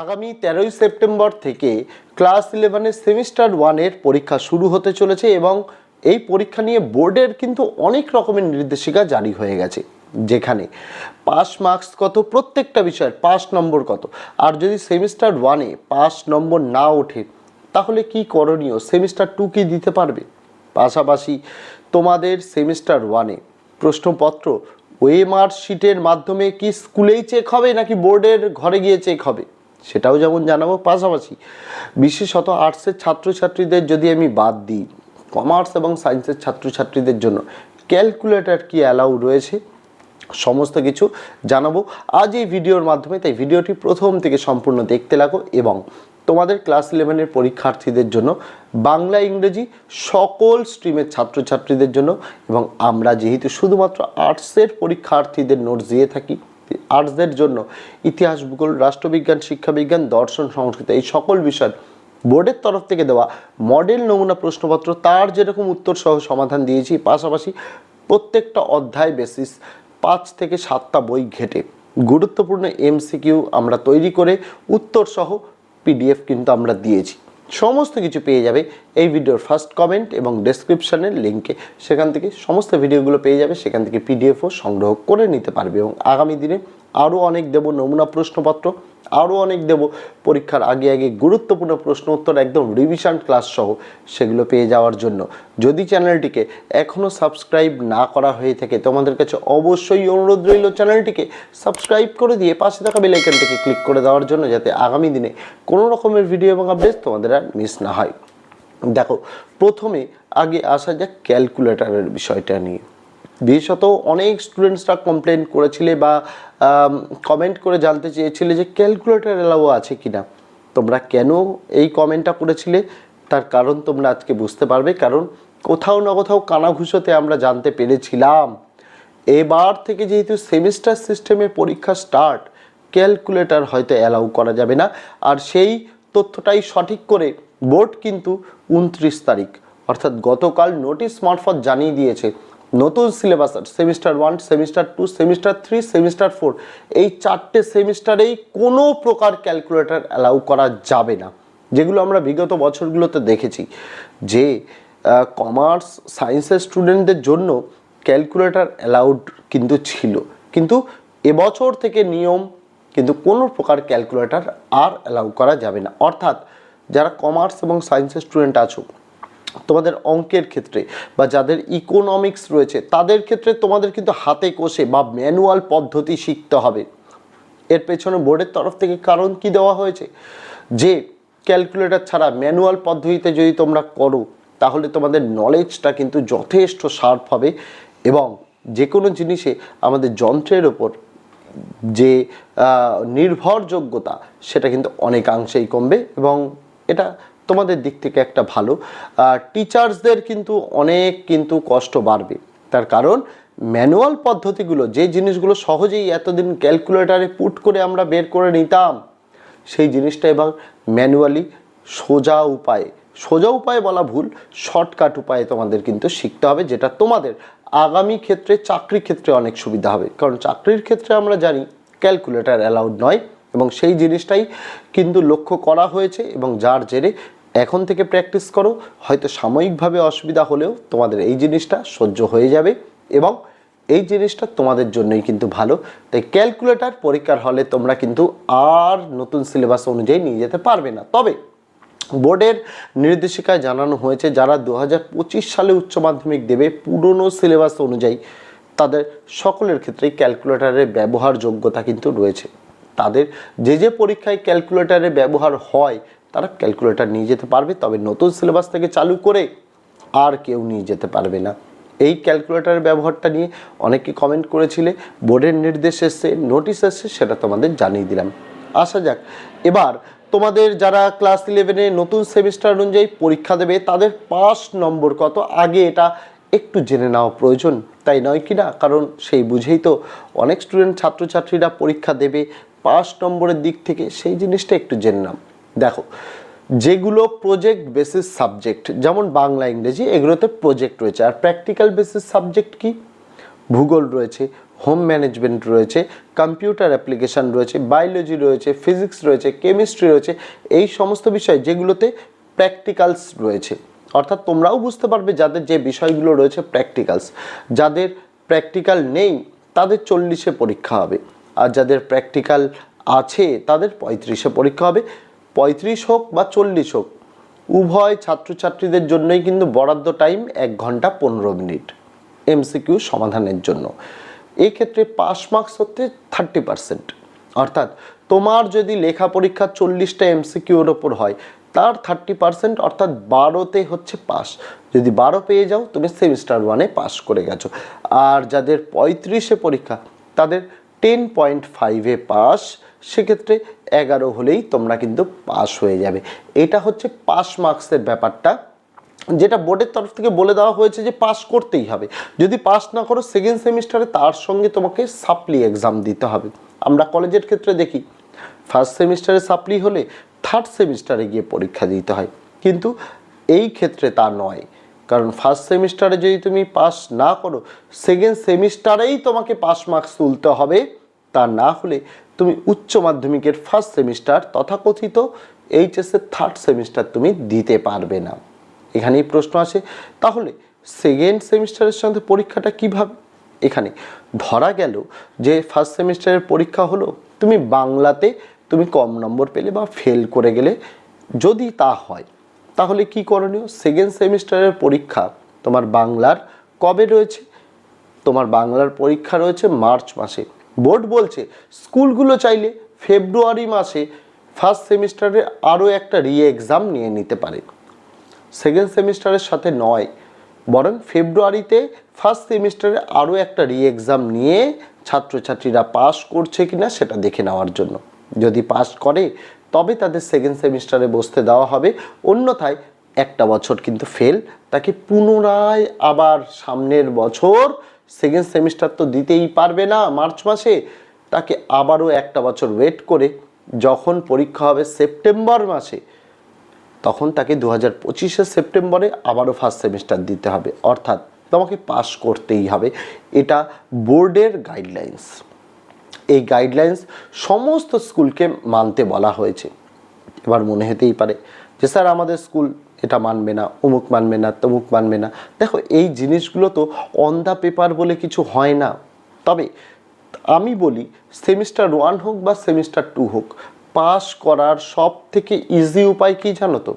আগামী তেরোই সেপ্টেম্বর থেকে ক্লাস ইলেভেনের সেমিস্টার ওয়ানের পরীক্ষা শুরু হতে চলেছে এবং এই পরীক্ষা নিয়ে বোর্ডের কিন্তু অনেক রকমের নির্দেশিকা জারি হয়ে গেছে, যেখানে পাস মার্কস কত, প্রত্যেকটা বিষয়ের পাস নম্বর কত। আর যদি সেমিস্টার ওয়ানে পাস নম্বর না ওঠে, তাহলে কি করণীয়? সেমিস্টার টু কি দিতে পারবে? পাশাপাশি তোমাদের সেমিস্টার ওয়ানে প্রশ্নপত্র ওয়েমার শিটের মাধ্যমে কি স্কুলেই চেক হবে নাকি বোর্ডের ঘরে গিয়ে চেক হবে? সেটাও যেমন জানাব, পাশাপাশি বিশেষত আর্টসের ছাত্রছাত্রীদের যদি আমি বাদ দিই কমার্স এবং সায়েন্সের ছাত্রছাত্রীদের জন্য ক্যালকুলেটর কি অ্যালাউ রয়েছে, সমস্ত কিছু জানাব। আজ এই ভিডিওর মাধ্যমে, তাই ভিডিওটি প্রথম থেকে সম্পূর্ণ দেখতে লাগো এবং তোমাদের ক্লাস ইলেভেনের পরীক্ষার্থীদের জন্য বাংলা, ইংরেজি সকল স্ট্রিমের ছাত্রছাত্রীদের জন্য এবং আমরা যেহেতু শুধুমাত্র আর্টসের পরীক্ষার্থীদের নোটস দিয়ে থাকি আর্টসদের জন্য ইতিহাস, ভূগোল, রাষ্ট্রবিজ্ঞান, শিক্ষাবিজ্ঞান, দর্শন, সংস্কৃত, এই সকল বিষয় বোর্ডের তরফ থেকে দেওয়া মডেল নমুনা প্রশ্নপত্র, তার যেরকম উত্তর সহ সমাধান দিয়েছি, পাশাপাশি প্রত্যেকটা অধ্যায় বেসিস পাঁচ থেকে সাতটা বই ঘেটে। গুরুত্বপূর্ণ এমসিকিউ আমরা তৈরি করে উত্তর সহ পিডিএফ কিন্তু আমরা দিয়েছি। সমস্ত কিছু পেয়ে যাবে এই ভিডিওর ফার্স্ট কমেন্ট এবং ডেসক্রিপশানের লিঙ্কে সেখান থেকে সমস্ত ভিডিওগুলো পেয়ে যাবে, সেখান থেকে পিডিএফও সংগ্রহ করে নিতে পারবে এবং আগামী দিনে আরও অনেক দেব নমুনা প্রশ্নপত্র, আরও অনেক দেব পরীক্ষার আগে আগে গুরুত্বপূর্ণ প্রশ্ন উত্তর একদম রিভিশন ক্লাস সহ সেগুলো পেয়ে যাওয়ার জন্য। যদি চ্যানেলটিকে এখনও সাবস্ক্রাইব না করা হয়ে থাকে, তোমাদের কাছে অবশ্যই অনুরোধ রইল চ্যানেলটিকে সাবস্ক্রাইব করে দিয়ে পাশে থাকা বেলাইকনটিকে ক্লিক করে দেওয়ার জন্য যাতে আগামী দিনে কোনো রকমের ভিডিও এবং আপডেট তোমাদের আর মিস না হয়। দেখো, প্রথমে আগে আসা যাক ক্যালকুলেটারের বিষয়টা নিয়ে। বিশেষত অনেক স্টুডেন্টসরা কমপ্লেন করেছিলে বা কমেন্ট করে জানতে চেয়েছিলে যে ক্যালকুলেটর এলাও আছে কি না তোমরা কেন এই কমেন্টটা করেছিলে? তার কারণ তোমরা আজকে বুঝতে পারবে। কারণ কোথাও না কোথাও কানাঘুষোতে আমরা জানতে পেরেছিলাম। এবার থেকে যেহেতু সেমিস্টার সিস্টেমে পরীক্ষা স্টার্ট ক্যালকুলেটর হয়তো অ্যালাউ করা যাবে না। আর সেই তথ্যটাই সঠিক করে বোর্ড কিন্তু উনত্রিশ তারিখ, অর্থাৎ গতকাল নোটিশ মারফত জানিয়ে দিয়েছে। নতুন syllabus semester one, semester two, semester three, semester four. এই চারটে সেমিস্টারেই কোনো প্রকার ক্যালকুলেটর অ্যালাউ করা যাবে না। যেগুলো আমরা বিগত বছরগুলোতে দেখেছি যে কমার্স সায়েন্সের স্টুডেন্টদের জন্য ক্যালকুলেটর অ্যালাউড কিন্তু ছিল। কিন্তু এবছর থেকে নিয়ম, কিন্তু কোনো প্রকার ক্যালকুলেটর আর অ্যালাউ করা যাবে না। অর্থাৎ যারা কমার্স এবং সায়েন্সের স্টুডেন্ট আছো তোমাদের অঙ্কের ক্ষেত্রে বা যাদের ইকোনমিক্স রয়েছে, তাদের ক্ষেত্রে তোমাদের কিন্তু হাতে কষে বা ম্যানুয়াল পদ্ধতি শিখতে হবে। এর পেছনে বোর্ডের তরফ থেকে কারণ কি দেওয়া হয়েছে? যে ক্যালকুলেটর ছাড়া ম্যানুয়াল পদ্ধতিতে যদি তোমরা করো, তাহলে তোমাদের নলেজটা কিন্তু যথেষ্ট শার্প হবে এবং যে কোনো জিনিসে আমাদের যন্ত্রের ওপর যে নির্ভরযোগ্যতা, সেটা কিন্তু অনেকাংশেই কমবে এবং এটা তোমাদের দিক থেকে একটা ভালো। টিচার্সদের কিন্তু অনেক কিন্তু কষ্ট বাড়বে। তার কারণ ম্যানুয়াল পদ্ধতিগুলো, যে জিনিসগুলো সহজেই এতদিন ক্যালকুলেটারে পুট করে আমরা বের করে নিতাম, সেই জিনিসটা এবার ম্যানুয়ালি সোজা উপায়ে সোজা উপায়ে বলা ভুল শর্টকাট উপায়ে তোমাদের কিন্তু শিখতে হবে, যেটা তোমাদের আগামী ক্ষেত্রে চাকরি ক্ষেত্রে অনেক সুবিধা হবে। কারণ চাকরির ক্ষেত্রে আমরা জানি ক্যালকুলেটার অ্যালাউড নয়, এবং সেই জিনিসটাই কিন্তু লক্ষ্য করা হয়েছে, এবং যার জেরে এখন থেকে প্র্যাকটিস করো। হয়তো সাময়িকভাবে অসুবিধা হলেও তোমাদের এই জিনিসটা সহ্য হয়ে যাবে এবং এই জিনিসটা তোমাদের জন্যই কিন্তু ভালো। তাই ক্যালকুলেটার পরীক্ষার হলে তোমরা কিন্তু আর নতুন সিলেবাস অনুযায়ী নিয়ে যেতে পারবে না। তবে বোর্ডের নির্দেশিকায় জানানো হয়েছে, যারা দু হাজার পঁচিশ সালে উচ্চ মাধ্যমিক দেবে পুরনো সিলেবাস অনুযায়ী, তাদের সকলের ক্ষেত্রেই ক্যালকুলেটারের ব্যবহার যোগ্যতা কিন্তু রয়েছে। তাদের যে যে পরীক্ষায় ক্যালকুলেটরের ব্যবহার হয় তারা ক্যালকুলেটার নিয়ে যেতে পারবে, তবে নতুন সিলেবাস থেকে চালু করে আর কেউ নিয়ে যেতে পারবে না। এই ক্যালকুলেটরের ব্যবহারটা নিয়ে অনেকে কমেন্ট করেছিলে, বোর্ডের নির্দেশ এসছে নোটিশ এসছে, সেটা তোমাদের জানিয়ে দিলাম। আসা যাক, এবার তোমাদের যারা ক্লাস ইলেভেনে নতুন সেমিস্টার অনুযায়ী পরীক্ষা দেবে, তাদের পাস নম্বর কত? আগে এটা একটু জেনে নেওয়া প্রয়োজন তাই নয় কি না? কারণ সেই বুঝেই তো অনেক স্টুডেন্ট ছাত্রছাত্রীরা পরীক্ষা দেবে পাস নম্বরের দিক থেকে সেই জিনিসটা একটু জেনে নাও। দেখো, যেগুলো প্রজেক্ট বেসিস সাবজেক্ট যেমন বাংলা, ইংরেজি, এগুলোতে প্রজেক্ট রয়েছে। আর প্র্যাকটিক্যাল বেসিস সাবজেক্ট কি? ভূগোল রয়েছে হোম ম্যানেজমেন্ট রয়েছে কম্পিউটার অ্যাপ্লিকেশন রয়েছে বায়োলজি রয়েছে ফিজিক্স রয়েছে কেমিস্ট্রি রয়েছে, এই সমস্ত বিষয় যেগুলোতে প্র্যাকটিক্যালস রয়েছে। অর্থাৎ তোমরাও বুঝতে পারবে যাদের যে বিষয়গুলো রয়েছে প্র্যাকটিক্যালস যাদের প্র্যাকটিক্যাল নেই, তাদের চল্লিশে পরীক্ষা হবে। আর যাদের প্র্যাকটিক্যাল আছে, তাদের পঁয়ত্রিশে পরীক্ষা হবে। পঁয়ত্রিশ হোক বা চল্লিশ হোক, উভয় ছাত্রছাত্রীদের জন্যই কিন্তু বরাদ্দ টাইম এক ঘণ্টা পনেরো মিনিট এমসিকিউ সমাধানের জন্য। এই ক্ষেত্রে পাস মার্কস হচ্ছে থার্টি পার্সেন্ট। অর্থাৎ তোমার যদি লেখা পরীক্ষা চল্লিশটা এমসিকিউর ওপর হয়, তার থার্টি পার্সেন্ট অর্থাৎ বারোতে হচ্ছে পাস। যদি বারো পেয়ে যাও, তুমি সেমিস্টার ওয়ানে পাস করে গেছো। আর যাদের পঁয়ত্রিশে পরীক্ষা, তাদের টেন পয়েন্ট ফাইভে পাস সেক্ষেত্রে এগারো হলেই তোমরা কিন্তু পাস হয়ে যাবে। এটা হচ্ছে পাস মার্কসের ব্যাপারটা, যেটা বোর্ডের তরফ থেকে বলে দেওয়া হয়েছে যে পাস করতেই হবে। যদি পাস না করো সেকেন্ড সেমিস্টারে তার সঙ্গে তোমাকে সাপ্লি এক্সাম দিতে হবে। আমরা কলেজের ক্ষেত্রে দেখি ফার্স্ট সেমিস্টারে সাপ্লি হলে থার্ড সেমিস্টারে গিয়ে পরীক্ষা দিতে হয়। কিন্তু এই ক্ষেত্রে তা নয়, কারণ ফার্স্ট সেমিস্টারে যদি তুমি পাস না করো সেকেন্ড সেমিস্টারেই তোমাকে পাস মার্কস তুলতে হবে। তা না হলে তুমি উচ্চ মাধ্যমিকের ফার্স্ট সেমিস্টার তথাকথিত এইচএসের থার্ড সেমিস্টার তুমি দিতে পারবে না। এখানেই প্রশ্ন আসে, তাহলে সেকেন্ড সেমিস্টারের সঙ্গে পরীক্ষাটা কীভাবে? এখানে ধরা গেল যে ফার্স্ট সেমিস্টারের পরীক্ষা হলো, তুমি বাংলাতে তুমি কম নম্বর পেলে বা ফেল করে গেলে, যদি তা হয়, তাহলে কি করণীয়? সেকেন্ড সেমিস্টারের পরীক্ষা তোমার বাংলার কবে রয়েছে? তোমার বাংলার পরীক্ষা রয়েছে মার্চ মাসে। বোর্ড বলছে, স্কুলগুলো চাইলে ফেব্রুয়ারি মাসে ফার্স্ট সেমিস্টারে আরও একটা রি এক্সাম নিয়ে নিতে পারে। সেকেন্ড সেমিস্টারের সাথে নয়, বরং ফেব্রুয়ারিতে ফার্স্ট সেমিস্টারে আরও একটা রি এক্সাম নিয়ে ছাত্রছাত্রীরা পাস করছে কিনা সেটা দেখে নেওয়ার জন্য। যদি পাস করে, তবে তাদের সেকেন্ড সেমিস্টারে বসতে দেওয়া হবে। অন্যথায় একটা বছর কিন্তু ফেল তাকে পুনরায় আবার সামনের বছর সেকেন্ড সেমিস্টার তো দিতেই পারবে না মার্চ মাসে। তাকে আবারও একটা বছর ওয়েট করে, যখন পরীক্ষা হবে সেপ্টেম্বর মাসে, তখন তাকে দু হাজার পঁচিশে সেপ্টেম্বরে আবারও ফার্স্ট সেমিস্টার দিতে হবে। অর্থাৎ তোমাকে পাস করতেই হবে। এটা বোর্ডের গাইডলাইন্স এই গাইডলাইন্স সমস্ত স্কুলকে মানতে বলা হয়েছে। এবার মনে হতেই পারে যে, স্যার, আমাদের স্কুল এটা মানবে না, অমুক মানবে না, তমুক মানবে না। দেখো, এই জিনিসগুলো তো অন দ্য পেপার বলে কিছু হয় না। তবে আমি বলি সেমিস্টার ওয়ান হোক বা সেমিস্টার টু হোক পাস করার সব থেকে ইজি উপায় কি জানো তো?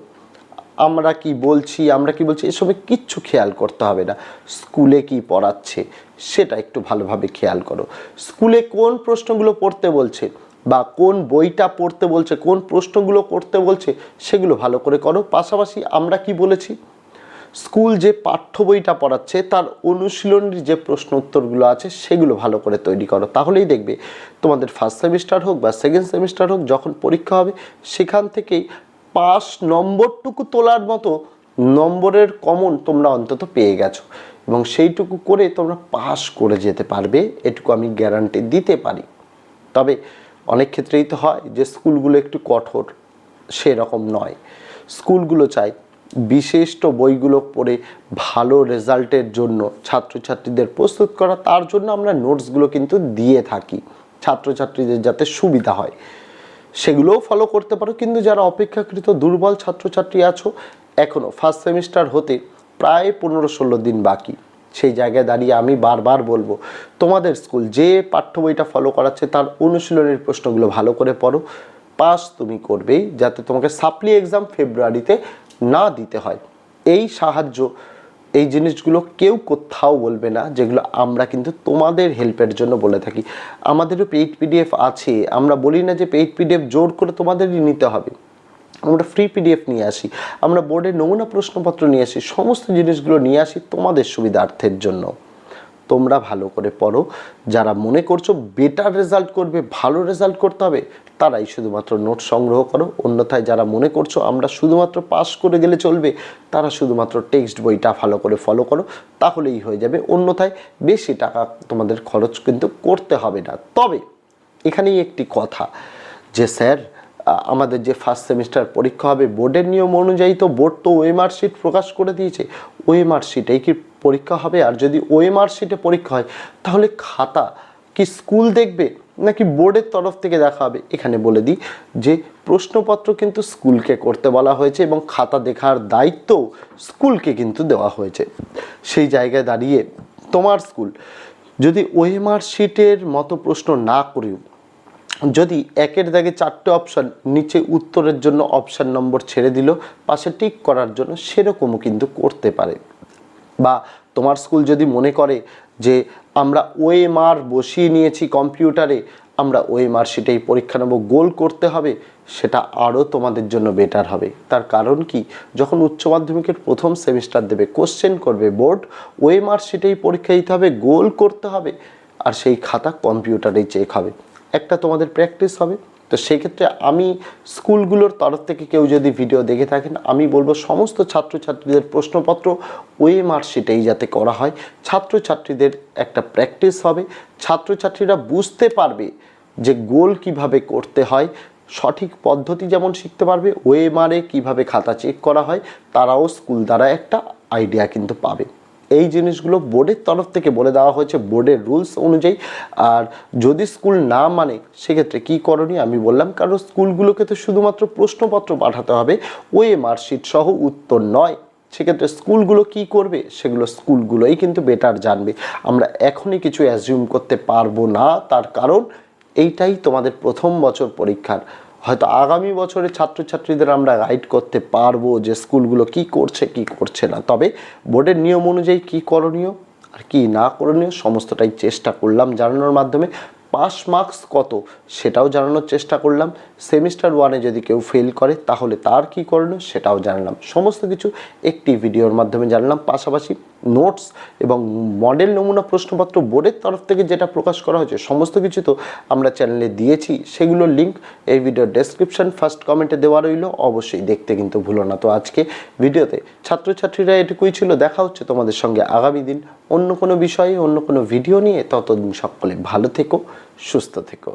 আমরা কি বলছি, আমরা কি বলছি, এসবে কিচ্ছু খেয়াল করতে হবে না। স্কুলে কি পড়াচ্ছে, সেটা একটু ভালোভাবে খেয়াল করো। স্কুলে কোন প্রশ্নগুলো পড়তে বলছে বা কোন বইটা পড়তে বলছে, কোন প্রশ্নগুলো করতে বলছে, সেগুলো ভালো করে করো। পাশাপাশি আমরা কি বলেছি? স্কুল যে পাঠ্য বইটা পড়াচ্ছে, তার অনুশীলনের যে প্রশ্ন উত্তরগুলো আছে, সেগুলো ভালো করে তৈরি করো। তাহলেই দেখবে, তোমাদের ফার্স্ট সেমিস্টার হোক বা সেকেন্ড সেমিস্টার হোক, যখন পরীক্ষা হবে, সেখান থেকেই পাস নম্বরটুকু তোলার মতো নম্বরের কমন তোমরা অন্তত পেয়ে গেছো। এবং সেইটুকু করে তোমরা পাস করে যেতে পারবে, এটুকু আমি গ্যারান্টি দিতে পারি। তবে অনেক ক্ষেত্রেই তো হয় যে স্কুলগুলো একটু কঠোর, সেরকম নয়। স্কুলগুলো চাই বিশিষ্ট বইগুলো পড়ে ভালো রেজাল্টের জন্য ছাত্রছাত্রীদের প্রস্তুত করা, তার জন্য আমরা নোটসগুলো কিন্তু দিয়ে থাকি ছাত্রছাত্রীদের যাতে সুবিধা হয়। সেগুলোও ফলো করতে পারো, কিন্তু যারা অপেক্ষাকৃত দুর্বল ছাত্রছাত্রী আছো এখনও ফার্স্ট সেমিস্টার হতে প্রায় পনেরো ষোলো দিন বাকি। সেই জায়গায় দাঁড়িয়ে আমি বারবার বলব, তোমাদের স্কুল যে পাঠ্য বইটা ফলো করাচ্ছে তার অনুশীলনের প্রশ্নগুলো ভালো করে পড়ো পাস তুমি করবেই, যাতে তোমাকে সাপ্লি এক্সাম ফেব্রুয়ারিতে না দিতে হয়। এই সাহায্য, এই জিনিসগুলো কেউ কোথাও বলবে না, যেগুলো আমরা কিন্তু তোমাদের হেল্পের জন্য বলে থাকি। আমাদেরও পেইড পিডিএফ আছে, আমরা বলি না যে পেইড পিডিএফ জোর করে তোমাদেরই নিতে হবে। আমরা ফ্রি পিডিএফ নিয়ে আসি, আমরা বোর্ডের নমুনা প্রশ্নপত্র নিয়ে আসি, সমস্ত জিনিসগুলো নিয়ে আসি তোমাদের সুবিধার্থের জন্য। তোমরা ভালো করে পড়ো, যারা মনে করছ বেটার রেজাল্ট করবে, ভালো রেজাল্ট করতে হবে, তারাই শুধুমাত্র নোট সংগ্রহ করো। অন্যথায় যারা মনে করছ আমরা শুধুমাত্র পাস করে গেলে চলবে, তারা শুধুমাত্র টেক্সট বইটা ভালো করে ফলো করো, তাহলেই হয়ে যাবে। অন্যথায় বেশি টাকা তোমাদের খরচ কিন্তু করতে হবে না। তবে এখানেই একটি কথা, যে স্যার আমাদের যে ফার্স্ট সেমিস্টার পরীক্ষা হবে, বোর্ডের নিয়ম অনুযায়ী তো বোর্ড তো ওএমআর শিট প্রকাশ করে দিয়েছে। ওএমআর শিটেই কি পরীক্ষা হবে? আর যদি ওএমআর শিটে পরীক্ষা হয়, তাহলে খাতা কি স্কুল দেখবে, নাকি বোর্ডের তরফ থেকে দেখা হবে? এখানে বলে দিই যে, প্রশ্নপত্র কিন্তু স্কুলকে করতে বলা হয়েছে এবং খাতা দেখার দায়িত্ব স্কুলকে কিন্তু দেওয়া হয়েছে। সেই জায়গায় দাঁড়িয়ে তোমার স্কুল যদি ওএমআর শিটের মতো প্রশ্ন না করেও যদি একের দাগে চারটে অপশান নিচে উত্তরের জন্য অপশান নম্বর ছেড়ে দিল, পাশে টিক করার জন্য সেরকমও কিন্তু করতে পারে। বা তোমার স্কুল যদি মনে করে যে আমরা ওএমআর বসিয়ে নিয়েছি কম্পিউটারে আমরা ওএমআর সেটাই পরীক্ষা নেব গোল করতে হবে, সেটা আরও তোমাদের জন্য বেটার হবে। তার কারণ কি? যখন উচ্চ মাধ্যমিকের প্রথম সেমিস্টার দেবে কোশ্চেন করবে বোর্ড ওএমআর সেটাই পরীক্ষা দিতে হবে গোল করতে হবে, আর সেই খাতা কম্পিউটারেই চেক হবে। একটা তোমাদের প্র্যাকটিস হবে। তো সেক্ষেত্রে আমি স্কুলগুলোর তরফ থেকে কেউ যদি ভিডিও দেখে থাকেন, আমি বলব সমস্ত ছাত্রছাত্রীদের প্রশ্নপত্র ওএমআর সেটাই যাতে করা হয়। ছাত্রছাত্রীদের একটা প্র্যাকটিস হবে। ছাত্রছাত্রীরা বুঝতে পারবে যে গোল কীভাবে করতে হয়, সঠিক পদ্ধতি যেমন শিখতে পারবে ওএমআরে কীভাবে খাতা চেক করা হয়, তারাও স্কুল দ্বারা একটা আইডিয়া কিন্তু পাবে। এই জিনিসগুলো বোর্ডের তরফ থেকে বলে দেওয়া হয়েছে, বোর্ডের রুলস অনুযায়ী। আর যদি স্কুল না মানে সেক্ষেত্রে কী করণীয়? আমি বললাম, কারণ স্কুলগুলোকে তো শুধুমাত্র প্রশ্নপত্র পাঠাতে হবে, ওয়ে মার্কশিট সহ উত্তর নয়। সেক্ষেত্রে স্কুলগুলো কি করবে? সেগুলো স্কুলগুলোই কিন্তু বেটার জানবে। আমরা এখনই কিছু অ্যাজিউম করতে পারব না, তার কারণ এইটাই তোমাদের প্রথম বছর পরীক্ষার। হয়তো আগামী বছরে ছাত্রছাত্রীদের আমরা গাইড করতে পারব যে স্কুলগুলো কি করছে কি করছে না। তবে বোর্ডের নিয়ম অনুযায়ী কি করণীয় আর কি না করণীয় সমস্তটাই চেষ্টা করলাম জানানোর মাধ্যমে। পাস মার্কস কত সেটাও জানানোর চেষ্টা করলাম। সেমিস্টার ওয়ানে যদি কেউ ফেল করে তাহলে তার কি করণীয় সেটাও জানলাম। সমস্ত কিছু একটি ভিডিওর মাধ্যমে জানলাম। পাশাপাশি নোটস এবং মডেল নমুনা প্রশ্নপত্র বোর্ডের তরফ থেকে যেটা প্রকাশ করা হয়েছে, সমস্ত কিছু তো আমরা চ্যানেলে দিয়েছি। সেগুলোর লিঙ্ক এই ভিডিওর ডেসক্রিপশন ফার্স্ট কমেন্টে দেওয়া রইল। অবশ্যই দেখতে কিন্তু ভুলো না। তো আজকে ভিডিওতে ছাত্রছাত্রীরা এটুকুই ছিল। দেখা হচ্ছে তোমাদের সঙ্গে আগামী দিন অন্য কোনো বিষয়ে, অন্য কোনো ভিডিও নিয়ে। ততদিন সকলে ভালো থেকো, সুস্থ থেকো।